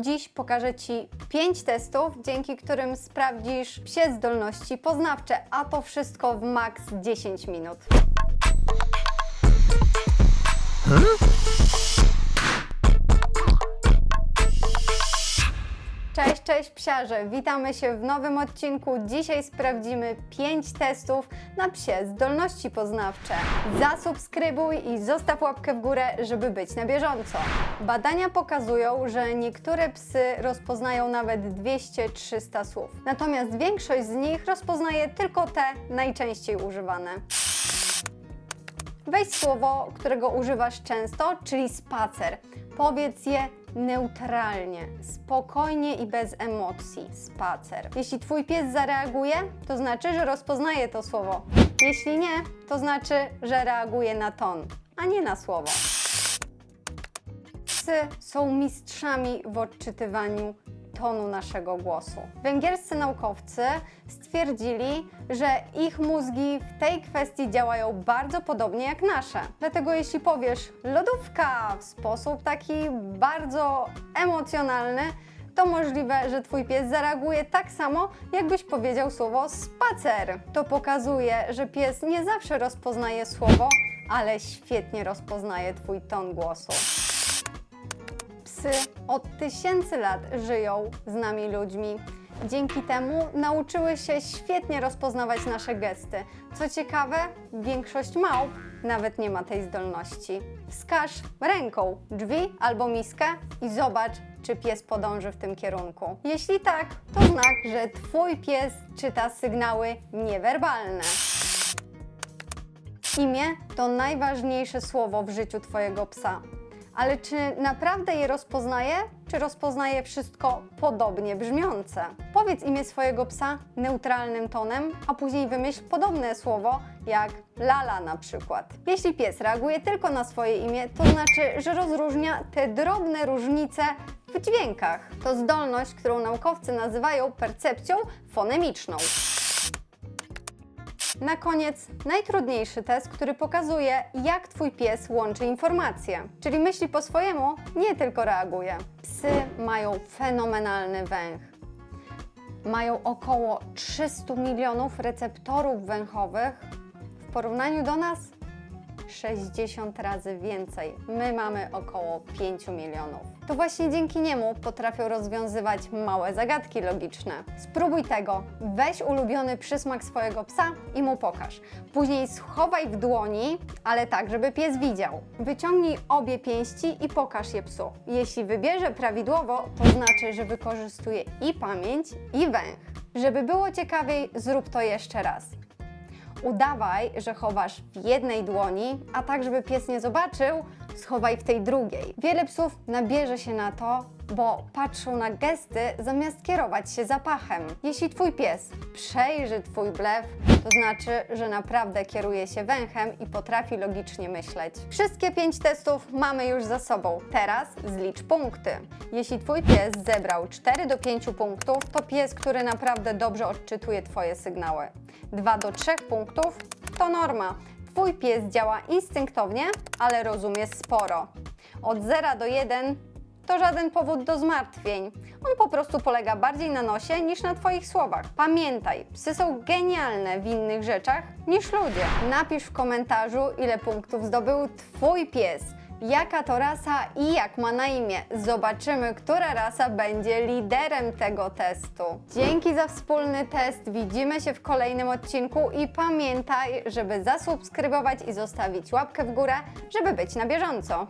Dziś pokażę Ci 5 testów, dzięki którym sprawdzisz psie zdolności poznawcze, a to wszystko w maks 10 minut. Cześć, cześć psiarze! Witamy się w nowym odcinku. Dzisiaj sprawdzimy 5 testów na psie zdolności poznawcze. Zasubskrybuj i zostaw łapkę w górę, żeby być na bieżąco. Badania pokazują, że niektóre psy rozpoznają nawet 200-300 słów. Natomiast większość z nich rozpoznaje tylko te najczęściej używane. Weź słowo, którego używasz często, czyli spacer. Powiedz je neutralnie, spokojnie i bez emocji. Spacer. Jeśli twój pies zareaguje, to znaczy, że rozpoznaje to słowo. Jeśli nie, to znaczy, że reaguje na ton, a nie na słowo. Psy są mistrzami w odczytywaniu tonu naszego głosu. Węgierscy naukowcy stwierdzili, że ich mózgi w tej kwestii działają bardzo podobnie jak nasze. Dlatego jeśli powiesz lodówka w sposób taki bardzo emocjonalny, to możliwe, że Twój pies zareaguje tak samo, jakbyś powiedział słowo spacer. To pokazuje, że pies nie zawsze rozpoznaje słowo, ale świetnie rozpoznaje Twój ton głosu. Psy od tysięcy lat żyją z nami ludźmi. Dzięki temu nauczyły się świetnie rozpoznawać nasze gesty. Co ciekawe, większość małp nawet nie ma tej zdolności. Wskaż ręką drzwi albo miskę i zobacz, czy pies podąży w tym kierunku. Jeśli tak, to znak, że Twój pies czyta sygnały niewerbalne. Imię to najważniejsze słowo w życiu Twojego psa. Ale czy naprawdę je rozpoznaje, czy rozpoznaje wszystko podobnie brzmiące? Powiedz imię swojego psa neutralnym tonem, a później wymyśl podobne słowo jak lala na przykład. Jeśli pies reaguje tylko na swoje imię, to znaczy, że rozróżnia te drobne różnice w dźwiękach. To zdolność, którą naukowcy nazywają percepcją fonemiczną. Na koniec najtrudniejszy test, który pokazuje, jak Twój pies łączy informacje. Czyli myśli po swojemu, nie tylko reaguje. Psy mają fenomenalny węch. Mają około 300 milionów receptorów węchowych. W porównaniu do nas 60 razy więcej. My mamy około 5 milionów. To właśnie dzięki niemu potrafią rozwiązywać małe zagadki logiczne. Spróbuj tego. Weź ulubiony przysmak swojego psa i mu pokaż. Później schowaj w dłoni, ale tak, żeby pies widział. Wyciągnij obie pięści i pokaż je psu. Jeśli wybierze prawidłowo, to znaczy, że wykorzystuje i pamięć, i węch. Żeby było ciekawiej, zrób to jeszcze raz. Udawaj, że chowasz w jednej dłoni, a tak, żeby pies nie zobaczył, schowaj w tej drugiej. Wiele psów nabierze się na to, bo patrzą na gesty zamiast kierować się zapachem. Jeśli twój pies przejrzy twój blef, to znaczy, że naprawdę kieruje się węchem i potrafi logicznie myśleć. Wszystkie pięć testów mamy już za sobą. Teraz zlicz punkty. Jeśli twój pies zebrał 4 do 5 punktów, to pies, który naprawdę dobrze odczytuje twoje sygnały. 2 do 3 punktów to norma. Twój pies działa instynktownie, ale rozumie sporo. Od 0 do 1 to żaden powód do zmartwień. On po prostu polega bardziej na nosie niż na Twoich słowach. Pamiętaj, psy są genialne w innych rzeczach niż ludzie. Napisz w komentarzu, ile punktów zdobył Twój pies. Jaka to rasa i jak ma na imię? Zobaczymy, która rasa będzie liderem tego testu. Dzięki za wspólny test. Widzimy się w kolejnym odcinku i pamiętaj, żeby zasubskrybować i zostawić łapkę w górę, żeby być na bieżąco.